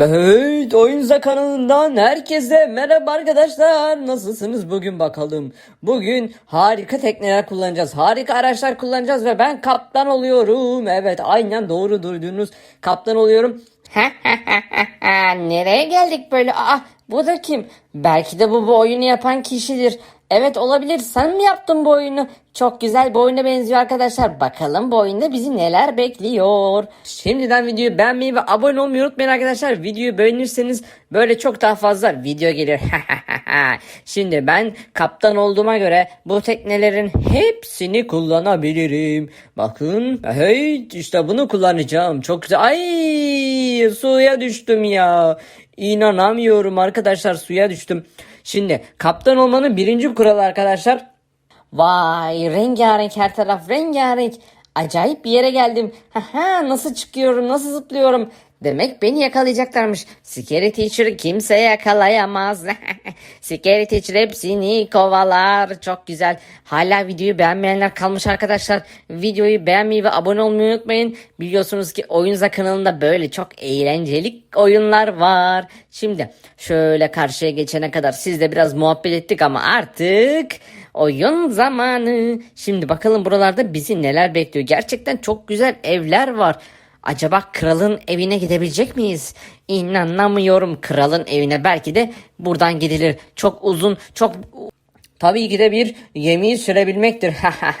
Evet Oyunza kanalından herkese merhaba arkadaşlar nasılsınız bugün bakalım bugün harika tekneler kullanacağız harika araçlar kullanacağız ve ben kaptan oluyorum evet aynen doğru duydunuz kaptan oluyorum Nereye geldik böyle? Aa, bu da kim? Belki de bu bu oyunu yapan kişidir. Evet olabilir. Sen mi yaptın bu oyunu? Çok güzel bir oyuna benziyor arkadaşlar. Bakalım bu oyunda bizi neler bekliyor. Şimdiden videoyu beğenmeyi ve abone olmayı unutmayın arkadaşlar. Videoyu beğenirseniz böyle çok daha fazla video gelir. Şimdi ben kaptan olduğuma göre bu teknelerin hepsini kullanabilirim. Bakın hey işte bunu kullanacağım. Çok güzel. Ay suya düştüm ya. İnanamıyorum arkadaşlar suya düştüm. Şimdi kaptan olmanın birinci kuralı arkadaşlar. Vay rengarenk her taraf rengarenk. Acayip bir yere geldim. Haha nasıl çıkıyorum nasıl zıplıyorum. Demek beni yakalayacaklarmış. Scary Teacher kimse yakalayamaz. Scary Teacher hepsini kovalar. Çok güzel. Hala videoyu beğenmeyenler kalmış arkadaşlar. Videoyu beğenmeyi ve abone olmayı unutmayın. Biliyorsunuz ki Oyunza kanalında böyle çok eğlenceli oyunlar var. Şimdi şöyle karşıya geçene kadar sizle biraz muhabbet ettik ama artık oyun zamanı. Şimdi bakalım buralarda bizi neler bekliyor. Gerçekten çok güzel evler var. Acaba kralın evine gidebilecek miyiz? İnanamıyorum kralın evine. Belki de buradan gidilir. Çok uzun, çok Tabii ki de bir gemiyi sürebilmektir.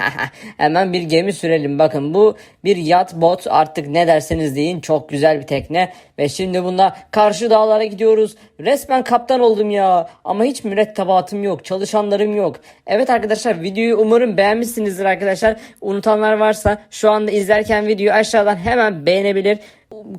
Hemen bir gemi sürelim. Bakın bu bir yat bot artık ne derseniz deyin çok güzel bir tekne. Ve şimdi bunda karşı dağlara gidiyoruz. Resmen kaptan oldum ya. Ama hiç mürettebatım yok. Çalışanlarım yok. Evet arkadaşlar videoyu umarım beğenmişsinizdir arkadaşlar. Unutanlar varsa şu anda izlerken videoyu aşağıdan hemen beğenebilir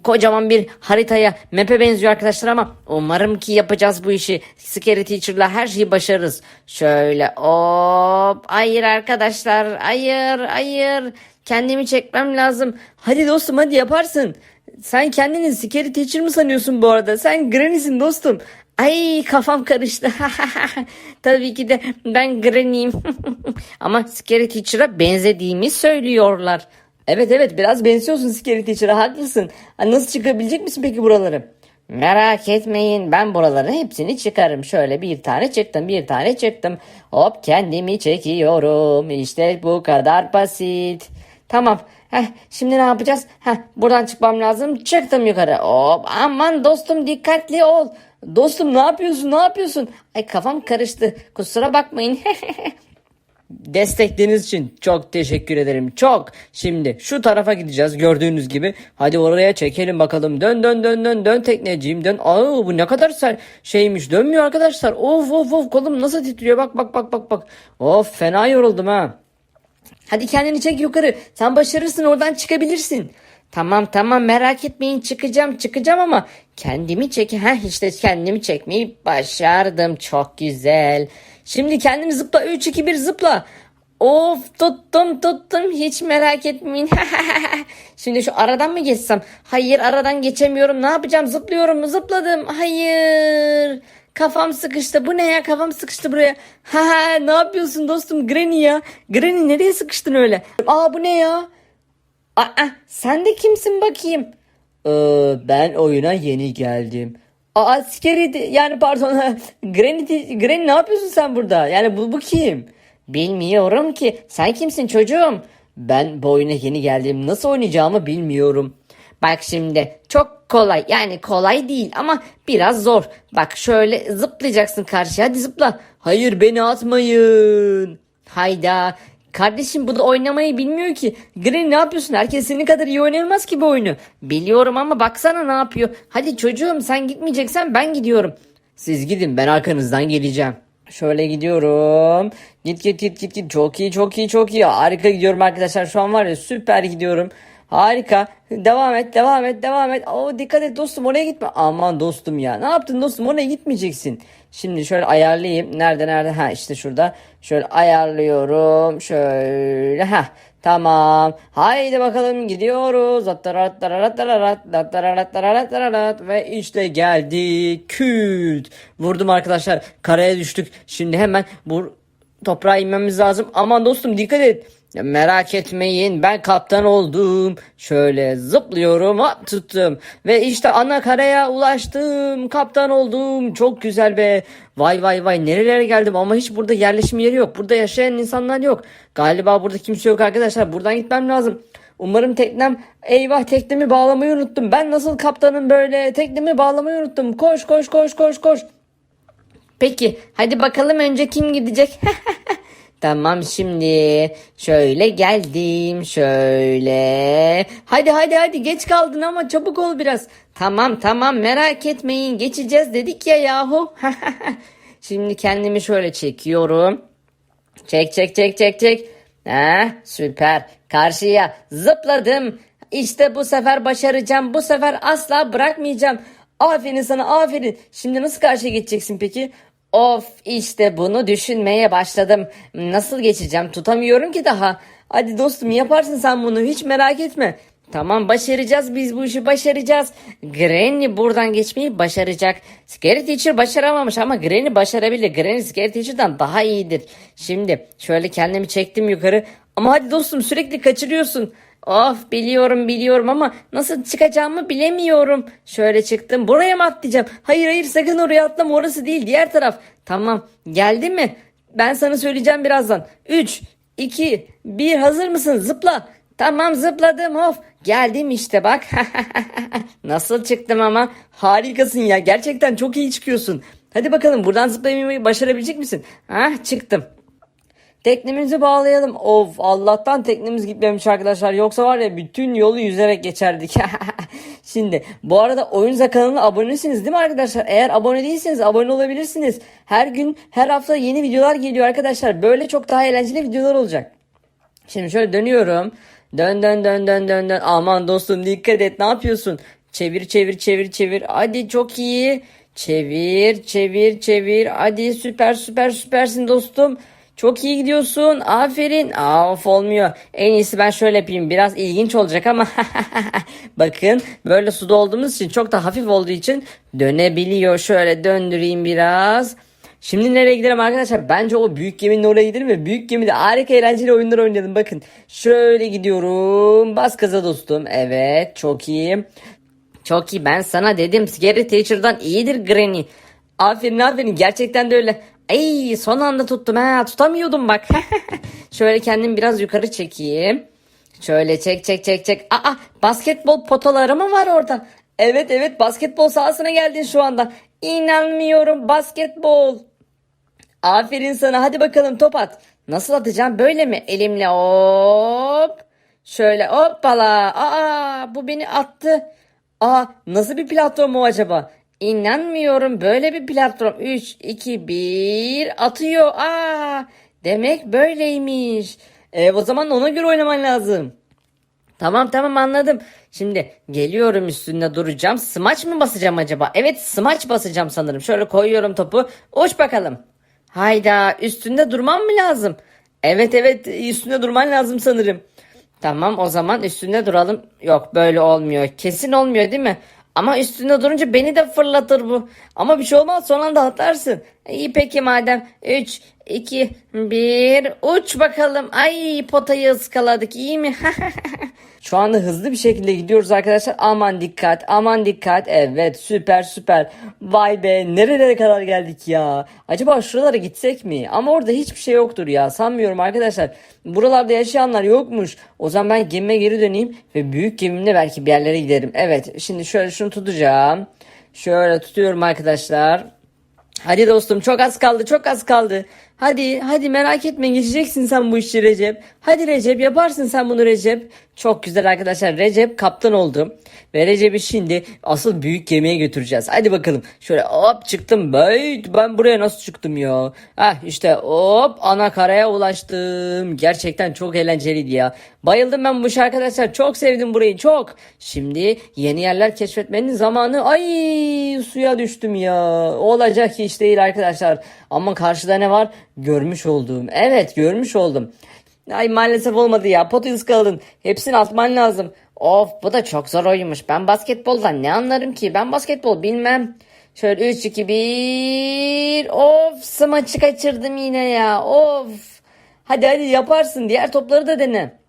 kocaman bir haritaya map'e benziyor arkadaşlar ama umarım ki yapacağız bu işi. Scary Teacher'la her şeyi başarırız. Şöyle hop hayır arkadaşlar hayır hayır kendimi çekmem lazım. Hadi dostum hadi yaparsın. Sen kendini Scary Teacher mı sanıyorsun bu arada? Sen Granny'sin dostum. Ay kafam karıştı. Tabii ki de ben Granny'yim. Ama Scary Teacher'a benzediğimi söylüyorlar. Evet evet biraz benziyorsun Scary Teacher'a haklısın. Ha, Nasıl çıkabilecek misin peki buraları? Merak etmeyin ben buraların hepsini çıkarım. Şöyle bir tane çıktım bir tane çıktım. Hop kendimi çekiyorum. İşte bu kadar basit. Tamam. Heh, şimdi ne yapacağız? Heh, buradan çıkmam lazım. Çıktım yukarı. Hop aman dostum dikkatli ol. Dostum ne yapıyorsun ne yapıyorsun? Ay kafam karıştı. Kusura bakmayın. Destekleriniz için çok teşekkür ederim. Çok. Şimdi şu tarafa gideceğiz gördüğünüz gibi. Hadi oraya çekelim bakalım. Dön dön dön dön dön tekneciğim dön. Aa bu ne kadar ser şeymiş. Dönmüyor arkadaşlar. Of of of kolum nasıl titriyor. Bak bak bak bak bak. Of fena yoruldum ha. Hadi kendini çek yukarı. Sen başarırsın oradan çıkabilirsin. Tamam tamam merak etmeyin çıkacağım çıkacağım ama kendimi çek. Heh işte kendimi çekmeyi başardım. Çok güzel. Şimdi kendini zıpla 3 2 1 zıpla. Of tuttum tuttum hiç merak etmeyin. Şimdi şu aradan mı geçsem? Hayır aradan geçemiyorum. Ne yapacağım? Zıplıyorum? Zıpladım. Hayır. Kafam sıkıştı. Bu ne ya? Kafam sıkıştı buraya. Ha ne yapıyorsun dostum? Granny ya. Granny nereye sıkıştın öyle? Aa bu ne ya? Aa sen de kimsin bakayım? Ee, ben oyuna yeni geldim. Aa Scary yani pardon Granny, Granny ne yapıyorsun sen burada? Yani bu, bu kim? Bilmiyorum ki. Sen kimsin çocuğum? Ben bu oyuna yeni geldim. Nasıl oynayacağımı bilmiyorum. Bak şimdi çok kolay yani kolay değil ama biraz zor. Bak şöyle zıplayacaksın karşıya hadi zıpla. Hayır beni atmayın. Hayda Kardeşim bu da oynamayı bilmiyor ki. Green ne yapıyorsun? Herkes senin kadar iyi oynayamaz ki bu oyunu. Biliyorum ama baksana ne yapıyor. Hadi çocuğum sen gitmeyeceksen ben gidiyorum. Siz gidin ben arkanızdan geleceğim. Şöyle gidiyorum. Git git git git git. Çok iyi çok iyi çok iyi. Harika gidiyorum arkadaşlar. Şu an var ya süper gidiyorum. Harika. Devam et devam et devam et. Oo, dikkat et dostum oraya gitme. Aman dostum ya. Ne yaptın dostum oraya gitmeyeceksin. Şimdi şöyle ayarlayayım. Nerede nerede? Ha işte şurada. Şöyle ayarlıyorum. Şöyle. Ha tamam. Haydi bakalım gidiyoruz. Ve işte geldik. Küt. Vurdum arkadaşlar. Karaya düştük. Şimdi hemen bu toprağa inmemiz lazım. Aman dostum dikkat et. Merak etmeyin ben kaptan oldum. Şöyle zıplıyorum hop tuttum. Ve işte ana karaya ulaştım. Kaptan oldum. Çok güzel be. Vay vay vay nerelere geldim ama hiç burada yerleşim yeri yok. Burada yaşayan insanlar yok. Galiba burada kimse yok arkadaşlar. Buradan gitmem lazım. Umarım teknem eyvah teknemi bağlamayı unuttum. Ben nasıl kaptanım böyle teknemi bağlamayı unuttum. Koş koş koş koş koş. Peki hadi bakalım önce kim gidecek? tamam şimdi şöyle geldim şöyle. Hadi hadi hadi geç kaldın ama çabuk ol biraz. Tamam tamam merak etmeyin geçeceğiz dedik ya yahu. şimdi kendimi şöyle çekiyorum. Çek çek çek çek çek. Ha, süper. Karşıya zıpladım. İşte bu sefer başaracağım. Bu sefer asla bırakmayacağım. Aferin sana aferin. Şimdi nasıl karşıya geçeceksin peki? Of işte bunu düşünmeye başladım. Nasıl geçeceğim? Tutamıyorum ki daha. Hadi dostum yaparsın sen bunu hiç merak etme. Tamam başaracağız biz bu işi başaracağız. Granny buradan geçmeyi başaracak. Scary Teacher başaramamış ama Granny başarabilir. Granny Scary Teacher'dan daha iyidir. Şimdi şöyle kendimi çektim yukarı. Ama hadi dostum sürekli kaçırıyorsun. Of biliyorum biliyorum ama nasıl çıkacağımı bilemiyorum. Şöyle çıktım buraya mı atlayacağım? Hayır hayır sakın oraya atlama orası değil diğer taraf. Tamam geldi mi? Ben sana söyleyeceğim birazdan. 3, 2, 1 hazır mısın? Zıpla. Tamam zıpladım of. Geldim işte bak. Nasıl çıktım ama. Harikasın ya. Gerçekten çok iyi çıkıyorsun. Hadi bakalım buradan zıplamayı başarabilecek misin? Ah çıktım. Teknemizi bağlayalım. Of Allah'tan teknemiz gitmemiş arkadaşlar. Yoksa var ya bütün yolu yüzerek geçerdik. Şimdi bu arada Oyunza kanalına abonesiniz değil mi arkadaşlar? Eğer abone değilseniz abone olabilirsiniz. Her gün her hafta yeni videolar geliyor arkadaşlar. Böyle çok daha eğlenceli videolar olacak. Şimdi şöyle dönüyorum. Dön dön dön dön dön dön. Aman dostum dikkat et ne yapıyorsun? Çevir çevir çevir çevir. Hadi çok iyi. Çevir çevir çevir. Hadi süper süper süpersin dostum. Çok iyi gidiyorsun. Aferin. Aa, of olmuyor. En iyisi ben şöyle yapayım. Biraz ilginç olacak ama. Bakın böyle suda olduğumuz için çok da hafif olduğu için dönebiliyor. Şöyle döndüreyim biraz. Şimdi nereye gidelim arkadaşlar? Bence o büyük geminin oraya gidelim ve büyük gemide harika eğlenceli oyunlar oynayalım. Bakın şöyle gidiyorum. Bas gaza dostum. Evet çok iyi. Çok iyi ben sana dedim. Scary Teacher'dan iyidir Granny. Aferin aferin gerçekten de öyle. Ay son anda tuttum ha tutamıyordum bak. şöyle kendimi biraz yukarı çekeyim. Şöyle çek çek çek çek. Aa basketbol potaları mı var orada? Evet evet basketbol sahasına geldin şu anda. İnanmıyorum basketbol. Aferin sana hadi bakalım top at. Nasıl atacağım böyle mi? Elimle hop. Şöyle hoppala. Aa bu beni attı. Aa nasıl bir platform o acaba? İnanmıyorum böyle bir platform. 3, 2, 1 atıyor. Aa demek böyleymiş. E, o zaman ona göre oynaman lazım. Tamam tamam anladım. Şimdi geliyorum üstünde duracağım. Smaç mı basacağım acaba? Evet smaç basacağım sanırım. Şöyle koyuyorum topu. Uç bakalım. Hayda üstünde durmam mı lazım? Evet evet üstünde durman lazım sanırım. Tamam o zaman üstünde duralım. Yok böyle olmuyor. Kesin olmuyor değil mi? Ama üstünde durunca beni de fırlatır bu. Ama bir şey olmaz son anda atlarsın. İyi peki madem. 3, 2, 1 uç bakalım. Ay potayı ıskaladık iyi mi? Şu anda hızlı bir şekilde gidiyoruz arkadaşlar. Aman dikkat aman dikkat. Evet süper süper. Vay be nerelere kadar geldik ya. Acaba şuralara gitsek mi? Ama orada hiçbir şey yoktur ya. Sanmıyorum arkadaşlar. Buralarda yaşayanlar yokmuş. O zaman ben gemime geri döneyim ve büyük gemimle belki bir yerlere giderim. Evet şimdi şöyle şunu tutacağım. Şöyle tutuyorum arkadaşlar. Hadi dostum çok az kaldı çok az kaldı. Hadi hadi merak etme geçeceksin sen bu işi Recep. Hadi Recep yaparsın sen bunu Recep. Çok güzel arkadaşlar Recep kaptan oldu. Ve Recep'i şimdi asıl büyük gemiye götüreceğiz. Hadi bakalım şöyle hop çıktım. Bay, ben buraya nasıl çıktım ya? Hah işte hop ana karaya ulaştım. Gerçekten çok eğlenceliydi ya. Bayıldım ben bu işe arkadaşlar. Çok sevdim burayı çok. Şimdi yeni yerler keşfetmenin zamanı. Ay suya düştüm ya. Olacak iş değil arkadaşlar. Ama karşıda ne var? Görmüş olduğum. Evet görmüş oldum. Ay maalesef olmadı ya. Potu ıskaladın. Hepsini atman lazım. Of bu da çok zor oyunmuş. Ben basketboldan ne anlarım ki? Ben basketbol bilmem. Şöyle 3 2 1 of smaçı kaçırdım yine ya. Of. Hadi hadi yaparsın. Diğer topları da dene.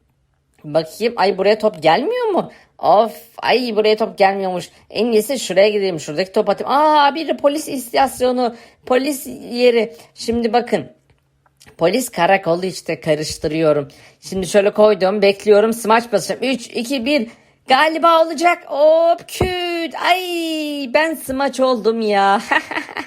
Bakayım ay buraya top gelmiyor mu? Of ay buraya top gelmiyormuş. En iyisi şuraya gideyim. Şuradaki top atayım. Aa bir polis istasyonu. Polis yeri. Şimdi bakın. Polis karakolu işte karıştırıyorum. Şimdi şöyle koydum bekliyorum smaç basacağım. 3, 2, 1 galiba olacak. Hop küt. Ay ben smaç oldum ya.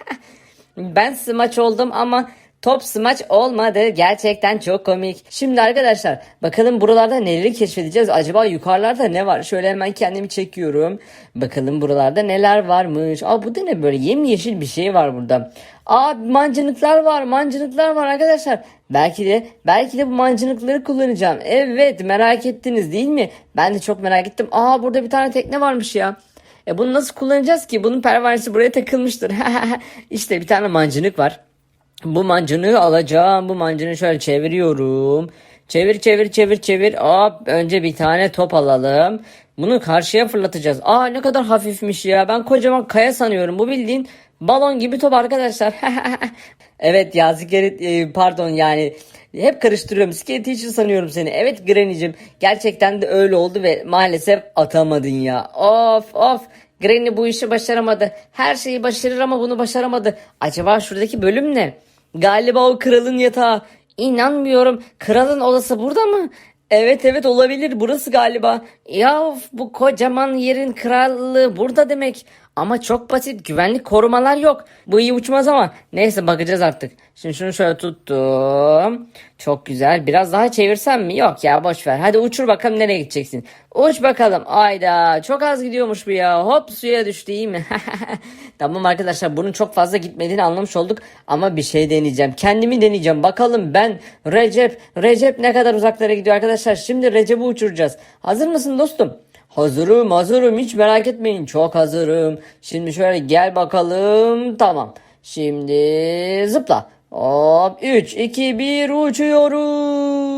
ben smaç oldum ama top smaç olmadı. Gerçekten çok komik. Şimdi arkadaşlar bakalım buralarda neleri keşfedeceğiz. Acaba yukarılarda ne var? Şöyle hemen kendimi çekiyorum. Bakalım buralarda neler varmış. Aa bu da ne böyle yemyeşil bir şey var burada. Aa mancınıklar var mancınıklar var arkadaşlar. Belki de belki de bu mancınıkları kullanacağım. Evet merak ettiniz değil mi? Ben de çok merak ettim. Aa burada bir tane tekne varmış ya. E bunu nasıl kullanacağız ki? Bunun pervanesi buraya takılmıştır. işte bir tane mancınık var. Bu mancınığı alacağım. Bu mancını şöyle çeviriyorum. Çevir çevir çevir çevir. Hop önce bir tane top alalım. Bunu karşıya fırlatacağız. Aa ne kadar hafifmiş ya. Ben kocaman kaya sanıyorum. Bu bildiğin balon gibi top arkadaşlar. evet ya Skate, e, pardon yani hep karıştırıyorum. Skate teacher sanıyorum seni. Evet Granny'cim gerçekten de öyle oldu ve maalesef atamadın ya. Of of. Granny bu işi başaramadı. Her şeyi başarır ama bunu başaramadı. Acaba şuradaki bölüm ne? Galiba o kralın yatağı. İnanmıyorum. Kralın odası burada mı? Evet evet olabilir burası galiba. Ya bu kocaman yerin krallığı burada demek. Ama çok basit güvenlik korumalar yok. Bu iyi uçmaz ama neyse bakacağız artık. Şimdi şunu şöyle tuttum. Çok güzel. Biraz daha çevirsem mi? Yok ya boş ver. Hadi uçur bakalım nereye gideceksin. Uç bakalım. Ayda çok az gidiyormuş bu ya. Hop suya düştü iyi mi? tamam arkadaşlar bunun çok fazla gitmediğini anlamış olduk. Ama bir şey deneyeceğim. Kendimi deneyeceğim. Bakalım ben Recep. Recep ne kadar uzaklara gidiyor arkadaşlar. Şimdi Recep'i uçuracağız. Hazır mısın dostum? Hazırım hazırım hiç merak etmeyin çok hazırım. Şimdi şöyle gel bakalım tamam. Şimdi zıpla. Hop 3 2 1 uçuyorum.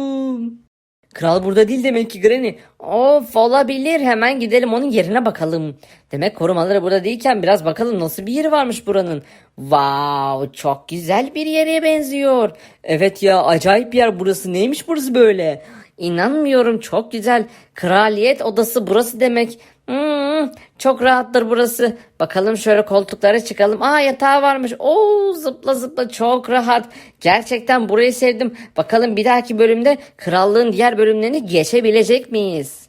Kral burada değil demek ki Granny. Of olabilir hemen gidelim onun yerine bakalım. Demek korumaları burada değilken biraz bakalım nasıl bir yeri varmış buranın. Wow çok güzel bir yere benziyor. Evet ya acayip bir yer burası neymiş burası böyle. İnanmıyorum çok güzel. Kraliyet odası burası demek. Hmm, çok rahattır burası. Bakalım şöyle koltuklara çıkalım. Aa yatağı varmış. Oo zıpla zıpla çok rahat. Gerçekten burayı sevdim. Bakalım bir dahaki bölümde krallığın diğer bölümlerini geçebilecek miyiz?